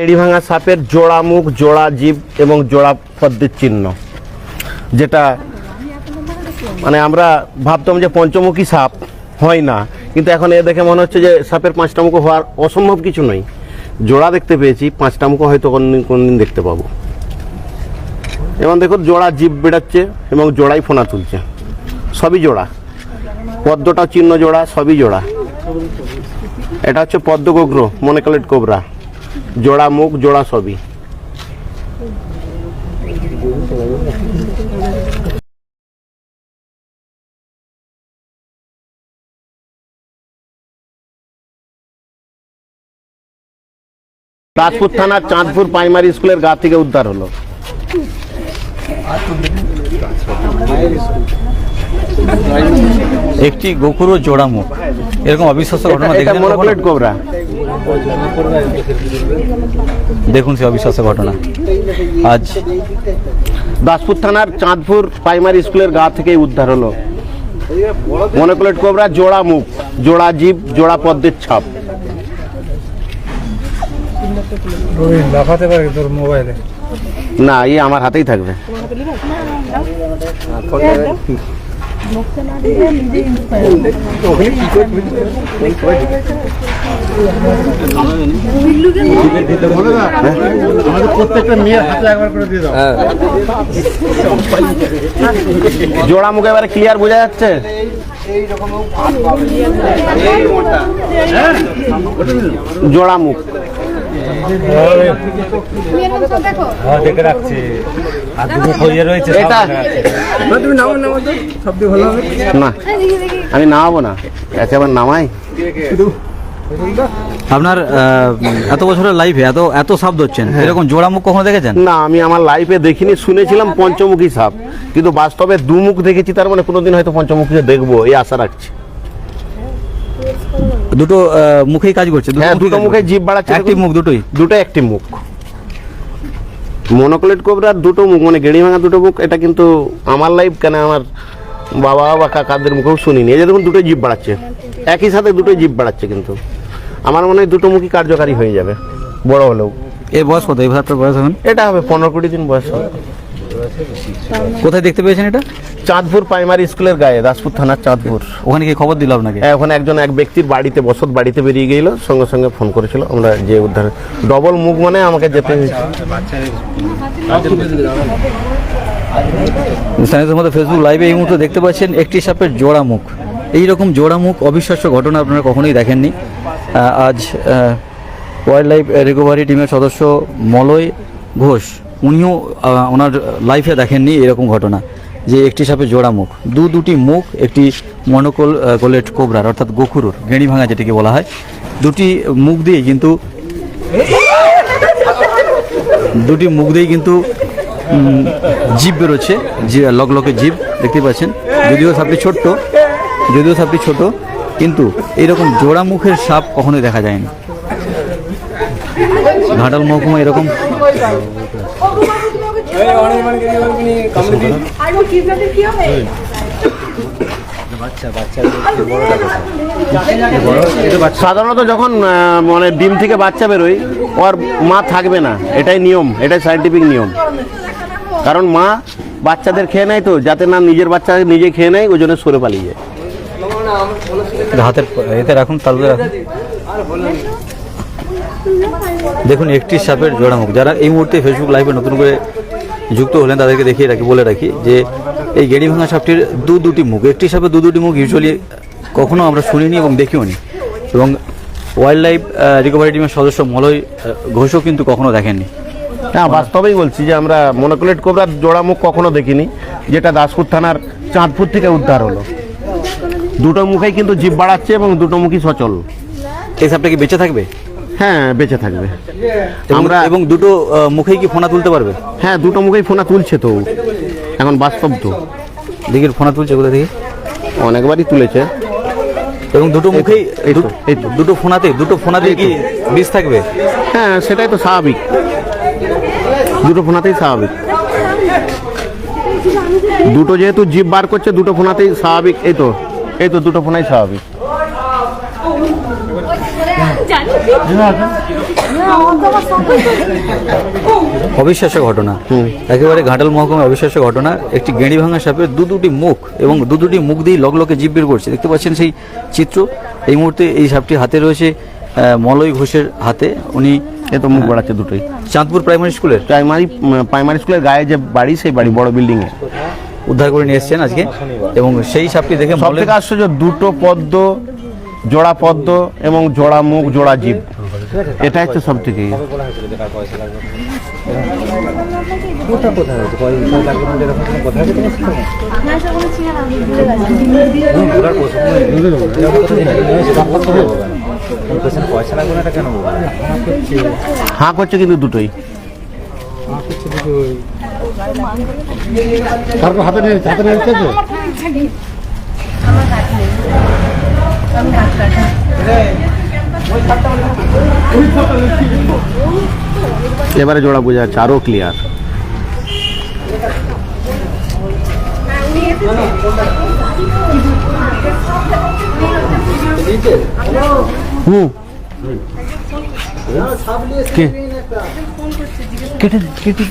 এড়ি ভাঙা সাপের জোড়া মুখ, জোড়া জীব এবং জোড়া পদ্মের চিহ্ন, যেটা মানে আমরা ভাবতাম যে পঞ্চমুখী সাপ হয় না, কিন্তু এখন এ দেখে মনে হচ্ছে যে সাপের পাঁচটা মুখ হওয়ার অসম্ভব কিছু নয়। জোড়া দেখতে পেয়েছি, পাঁচটা মুখ হয়তো কোনদিন কোনদিন দেখতে পাবো। এবং দেখুন, জোড়া জীব বেড়াচ্ছে এবং জোড়াই ফোনা তুলছে। সবই জোড়া। পদ্মটা চিহ্ন জোড়া, সবই জোড়া। এটা হচ্ছে পদ্মগোগ্র মনেকালেট কোবরা। জোড়া মুখ জোড়া সবই রাজপুর থানার চাঁদপুর প্রাইমারি স্কুলের গা থেকে উদ্ধার হলো। একটি গোকুরো জোড়া মুখ। এরকম অবিশ্বাস্য ঘটনা এটা মনোকলেট কোবরা। দেখুন সে অবিশ্বাস্য ঘটনা। আজ দাসপুর থানার চাঁদপুর প্রাইমারি স্কুলের গা থেকে উদ্ধার হলো। মনোকলেট কোবরা জোড়া মুখ, জোড়া জীব, জোড়া পদ্মের ছাপ। না, এই আমার হাতেই থাকবে। প্রত্যেকটা জোড়া মুখ এবারে ক্লিয়ার বোঝা যাচ্ছে? জোড়া মুখ। দেখে রাখছি। আর দুটো খইয়ে রয়েছে সব এটা দেখে রাখছি। তুমি নামো নামো তো সব ভালো হবে। না আমি নামাবো না একে আবার নামাই। আপনার এত বছরের লাইফে এত এত সাপ ধরছেন। হ্যাঁ। এরকম জোড়া মুখ কখনো দেখেছেন? না আমি আমার লাইফে দেখিনি শুনেছিলাম পঞ্চমুখী সাপ। কিন্তু বাস্তবে দুমুখ দেখেছি তার মানে কোনোদিন হয়তো পঞ্চমুখী দেখব এই আশা রাখছি। দুটো মুখেই কাজ করছে হ্যাঁ দুটো মুখে জিভ বাড়াচ্ছে একটি মুখ দুটোই। দুটো একটি মুখ। মনোকলেট কোবরার দুটো মুখ মানে গেড়ি ভাঙা দুটো মুখ এটা কিন্তু আমার লাইফ কেন আমার বাবা বা কাকাদের মুখেও শুনিনি। এই যে দেখুন দুটো জিভ বাড়াচ্ছে। একই সাথে দুটো জিভ বাড়াচ্ছে কিন্তু। আমার মনে হয় দুটো মুখই কার্যকারী হয়ে যাবে বড় হলেও। এর বয়স কত? এই বয়স এখন? এটা হবে পনেরো কুড়ি দিন বয়স হবে। কোথায় দেখতে পেয়েছেন এটা? চাঁদপুর প্রাইমারি স্কুলের গায়ে দাসপুর থানার চাঁদপুর। ওখানে কি খবর দিল আপনাকে এখন একজন এক ব্যক্তির বাড়িতে বসত বাড়িতে বেরিয়ে গেল সঙ্গে সঙ্গে ফোন করেছিল। আমরা যে উদ্ধার ডবল মুখ মানে আমাকে যেতে হয়েছে। স্থানীয়দের মধ্যে ফেসবুক লাইভে এই মুহূর্তে দেখতে পাচ্ছেন একটি সাপের জোড়া মুখ। এই রকম জোড়া মুখ অবিশ্বাস্য ঘটনা আপনারা কখনোই দেখেননি। আজ ওয়াইল্ড লাইফ রিকভারি টিমের সদস্য মলয় ঘোষ উনিও ওনার লাইফে দেখেননি এরকম ঘটনা, যে একটি সাপে জোড়া মুখ, দু দুটি মুখ, একটি মনোকল কোলেট কোবরার অর্থাৎ গোখুরুর, গেঁড়ি ভাঙা যেটিকে বলা হয়, দুটি মুখ দিয়ে কিন্তু, দুটি মুখ দিয়েই কিন্তু জীব বেরোচ্ছে যে লগলকে জিভ দেখতে পাচ্ছেন, যদিও সাপটি ছোট্ট, যদিও সাপটি ছোট, কিন্তু এইরকম জোড়া মুখের সাপ কখনোই দেখা যায়নি। ঘাটাল মহকুমা এরকম? সাধারণত যখন মানে ডিম থেকে বাচ্চা বেরোয় ওর মা থাকবে না। এটাই নিয়ম এটাই সাইন্টিফিক নিয়ম। কারণ মা বাচ্চাদের খেয়ে নেয় তো যাতে না নিজের বাচ্চা নিজে খেয়ে নেয় ওই জন্য সরে পালিয়ে যায়। হাতের এতে রাখুন তালুতে রাখুন। দেখুন একটি সাপের জোড়া মুখ। যারা এই মুহূর্তে ফেসবুক লাইভে নতুন করে যুক্ত হলেন তাদেরকে দেখিয়ে রাখি বলে রাখি যে এই গেড়ি ভাঙা সাপটির দু দুটি মুখ। একটি সাপের দু দুটি মুখ ইউজুয়ালি কখনো আমরা শুনিনি এবং দেখিও নি। এবং ওয়াইল্ড লাইফ রিকভারি টিমের সদস্য মলয় ঘোষও কিন্তু কখনো দেখেননি। হ্যাঁ বাস্তবেই বলছি যে আমরা মনোকুলেট কোবরার জোড়া মুখ কখনো দেখিনি যেটা দাসপুর থানার চাঁদপুর থেকে উদ্ধার হলো। দুটো মুখেই কিন্তু জীব বাড়াচ্ছে এবং দুটো মুখই সচল। এই সাপটা কি বেঁচে থাকবে? হ্যাঁ বেঁচে থাকবে। আমরা এবং দুটো মুখেই কি ফোনা তুলতে পারবে? হ্যাঁ দুটো মুখেই ফোনা তুলছে তো এখন বাস্তব তো। দেখি ফোনা তুলছে কোথা থেকে? অনেকবারই তুলেছে। এবং দুটো মুখেই এই। দুটো ফোনাতে দুটো ফোনাতে কি বিষ থাকবে? হ্যাঁ সেটাই তো স্বাভাবিক। দুটো ফোনাতেই স্বাভাবিক। দুটো যেহেতু জিভ বার করছে দুটো ফোনাতেই স্বাভাবিক। এই তো এই তো দুটো ফোনাই স্বাভাবিক। অবিশ্বাস্য ঘটনা। একেবারে ঘাটাল মহকুমা অবিশ্বাস্য ঘটনা। একটি গেঁড়ি ভাঙা সাপের দু দুটি মুখ এবং দু দুটি মুখ দিয়ে লগলকে জিভ বের করছে। দেখতে পাচ্ছেন সেই চিত্র। এই মুহূর্তে এই সাপটি হাতে রয়েছে মলয় ঘোষের হাতে। উনি এ তো মুখ বাড়াচ্ছে দুটোই। চাঁদপুর প্রাইমারি স্কুলের? প্রাইমারি প্রাইমারি স্কুলের গায়ে যে বাড়ি সেই বাড়ি বড় বিল্ডিং এ। উদ্ধার করে নিয়ে এসেছেন আজকে। এবং সেই সাপটি দেখে সব থেকে আশ্চর্য দুটো পদ্ম জোড়া পদ্ম এবং জোড়া মুখ জোড়া জীব এটাই তো সব থেকে ইয়ে। এটা? হাঁ করছে কিন্তু দুটোই তারপর হাতে নিয়ে হাতে নিয়ে নিচ্ছে তো এবারে জোড়া বোঝা যাচ্ছে আরও ক্লিয়ার হুম কে কেটে কেটে